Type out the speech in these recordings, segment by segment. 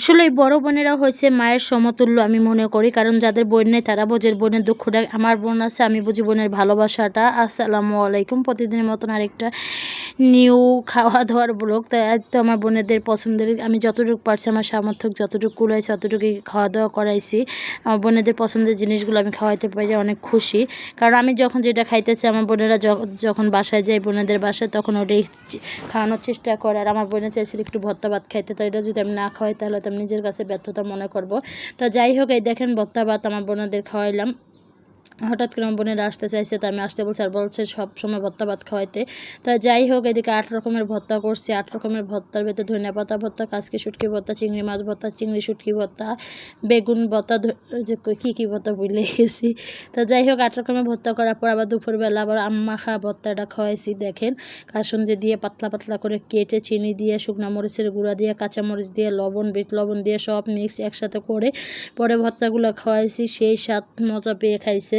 আসলে এই বড় বোনেরা হয়েছে মায়ের সমতুল্য আমি মনে করি। কারণ যাদের বোন নেই, তারা বোঝের বোনের দুঃখটা। আমার বোন আছে, আমি বুঝি বোনের ভালোবাসাটা। আসসালামু আলাইকুম। প্রতিদিনের মতন আরেকটা নিউ খাওয়া দাওয়ার ব্লগ। তাই তো আমার বোনেদের পছন্দের, আমি যতটুকু পারছি, আমার সামর্থ্য যতটুকু কুলাইছি, ততটুকুই খাওয়া দাওয়া করাইছি। আমার বোনেদের পছন্দের জিনিসগুলো আমি খাওয়াইতে পারি অনেক খুশি। কারণ আমি যখন যেটা খাইতেছি, আমার বোনেরা যখন বাসায় যাই বোনেদের বাসায়, তখন ওটাই খাওয়ানোর চেষ্টা করে। আর আমার বোনে চাইছিল একটু ভর্তা ভাত খাইতে, তো এটা যদি আমি না খাওয়াই, তাহলে নিজের কাছে ব্যর্থতা মনে করব। তো যাই হোক, এই দেখেন বত্তা ভাত আমার বোনদের খাওয়াইলাম। হঠাৎ করে আমার বোনেরা আসতে চাইছে, তো আমি আসতে বলছি, আর বলছে সব সময় ভর্তা ভাত খাওয়াইতে। তো যাই হোক, এদিকে আট রকমের ভর্তা করছি, আট রকমের ভর্তার ভেতরে ধনিয়া পাতা ভর্তা কাজকি শুটকি ভর্তা চিংড়ি মাছ ভর্তা চিংড়ি শুটকি ভর্তা বেগুন ভর্তা যে কী কী ভর্তা ভুলে গেছি। তো যাই হোক, আট রকমের ভর্তা করার পর আবার দুপুরবেলা আবার আম্মা খা ভর্তাটা খাওয়াইছি, দেখেন। কাসন্দি দিয়ে পাতলা পাতলা করে কেটে চিনি দিয়ে, শুকনো মরিচের গুঁড়া দিয়ে, কাঁচা মরিচ দিয়ে, লবণ, বিট লবণ দিয়ে সব মিক্স একসাথে করে পরে ভর্তাগুলো খাওয়াইছি, সেই স্বাদ মজা পেয়ে খাইছে।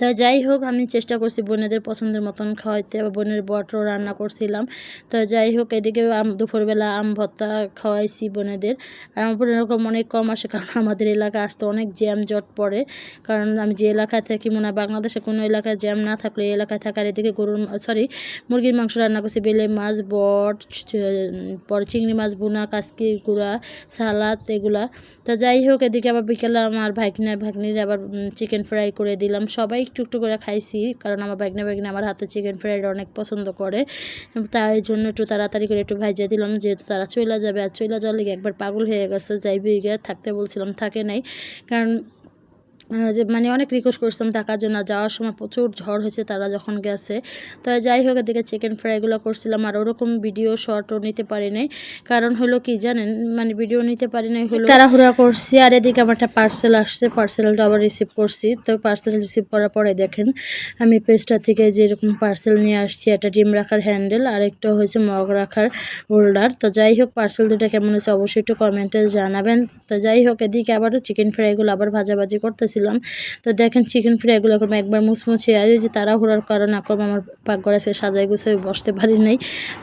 তা যাই হোক, আমি চেষ্টা করছি বোনেদের পছন্দের মতন খাওয়াইতে বোনের বটও রান্না করছিলাম। তো যাই হোক, এদিকে আম, দুপুরবেলা আম ভর্তা খাওয়াইছি বোনেদের। আর আমার এরকম অনেক কম আসে, কারণ আমাদের এলাকায় আসতে অনেক জ্যাম জট পড়ে। কারণ আমি যে এলাকায় থাকি, মনে হয় বাংলাদেশে কোনো এলাকায় জ্যাম না থাকলে এলাকায় থাকার এদিকে গরুর সরি মুরগির মাংস রান্না করছি, বেলে মাছ, বট পর চিংড়ি মাছ বুনা কাসকি, গুঁড়া, সালাদ এগুলা। তো যাই হোক, এদিকে আবার বিকেলে আমার ভাগনা, ভাগ্নির আবার চিকেন ফ্রাই করে দিলাম। সবাই একটু একটু করে খাইছি, কারণ আমার ব্যাগনা ভাগ্নি আমার হাতে চিকেন ফ্রাইড অনেক পছন্দ করে। তাই জন্য একটু তাড়াতাড়ি করে একটু ভাইজা দিলাম, যেহেতু তারা চলে যাবে। আর চলে যাওয়ার লেগে একবার পাগল হয়ে গেছে যাইবে গিয়ে থাকতে বলছিলাম, থাকে নাই। কারণ যে মানে অনেক রিকোয়েস্ট করছিলাম থাকার জন্য যাওয়ার সময় প্রচুর ঝড় হয়েছে তারা যখন গেছে। তো যাই হোক এদিকে চিকেন ফ্রাইগুলো করছিলাম আর ওরকম ভিডিও শর্টও নিতে পারি নাই কারণ হলো কি জানেন মানে ভিডিও নিতে পারি নাই হলো তাড়াহুড়া করছি। আর এদিকে আমার একটা পার্সেল আসছে পার্সেলটা আবার রিসিভ করছি। তো পার্সেল রিসিভ করার পরে দেখেন আমি পেজটা থেকে যেরকম পার্সেল নিয়ে আসছি একটা ডিম রাখার হ্যান্ডেল আর একটা হয়েছে মগ রাখার হোল্ডার তো যাই হোক পার্সেল দুটো কেমন হয়েছে অবশ্যই একটু কমেন্টে জানাবেন। তো যাই হোক এদিকে আবারও চিকেন ফ্রাইগুলো আবার ভাজাভাজি করতেছিলাম তো দেখেন চিকেন ফ্রাইগুলো এখন একবার মুচমুচে আর যে তাড়াহুড়ার কারণে এখন আমার পাকঘরে সে সাজাই গুছাই বসতে পারি নাই,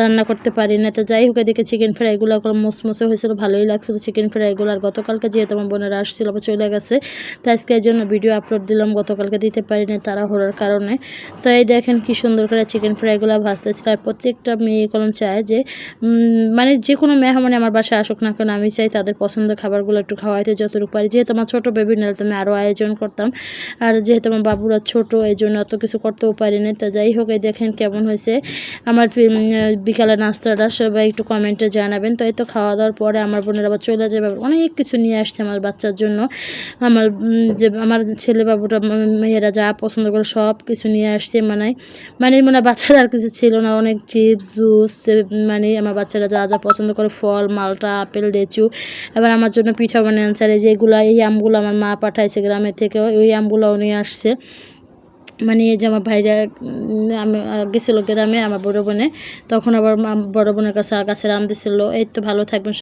রান্না করতে পারি না তো যাই হোক এদিকে চিকেন ফ্রাইগুলো এখন মুচমুচে হয়েছিল, ভালোই লাগছিল চিকেন ফ্রাইগুলো আর গতকালকে যেহেতু আমার বোনেরা আসছিল বা চলে গেছে, তো আজকে এই জন্য ভিডিও আপলোড দিলাম, গতকালকে দিতে পারি না তাড়াহুড়ার কারণে। তো এই দেখেন কি সুন্দর করে চিকেন ফ্রাইগুলো ভাজতেছিল। আর প্রত্যেকটা মেয়ে কলম চায় যে মানে যে কোনো মেহমানে আমার বাসায় আসুক না কেন, আমি চাই তাদের পছন্দের খাবারগুলো একটু খাওয়াইতে যতটুকু পারি। যেহেতু আমার ছোটো বেবি নিলে তো আমি আরও আয়োজন করতাম। আর যেহেতু আমার বাবুরা ছোট এই জন্য অত কিছু করতেও পারি না তা যাই হোক, এই দেখেন কেমন হয়েছে। আমার বিকালে নাস্তাটা সবাই একটু কমেন্টে জানাবেন। তো এই তো খাওয়া দাওয়ার পরে আমার বোনের আবার চলে যাবে অনেক কিছু নিয়ে আসছে আমার বাচ্চার জন্য। আমার যে, আমার ছেলে বাবুটা মেয়েরা যা পছন্দ করে সব কিছু নিয়ে আসছে মানে মানে মনে বাচ্চারা আর কিছু ছিল না। অনেক চিপস, জুস মানে আমার বাচ্চারা যা যা পছন্দ করে, ফল, মালটা, আপেল, লেচু। এবার আমার জন্য পিঠা বানিয়ে আনছে। আর এই যেগুলো এই আমগুলো আমার মা পাঠাইছে গ্রামের থেকে ওই আমগুলোও নিয়ে আসছে। মানে এই যে আমার ভাইরা আমি গেছিল গ্রামে আমার বড় বোনে। তখন আবার বড় বোনের কাছে গাছের আম দিছিল এই তো ভালো থাকবেন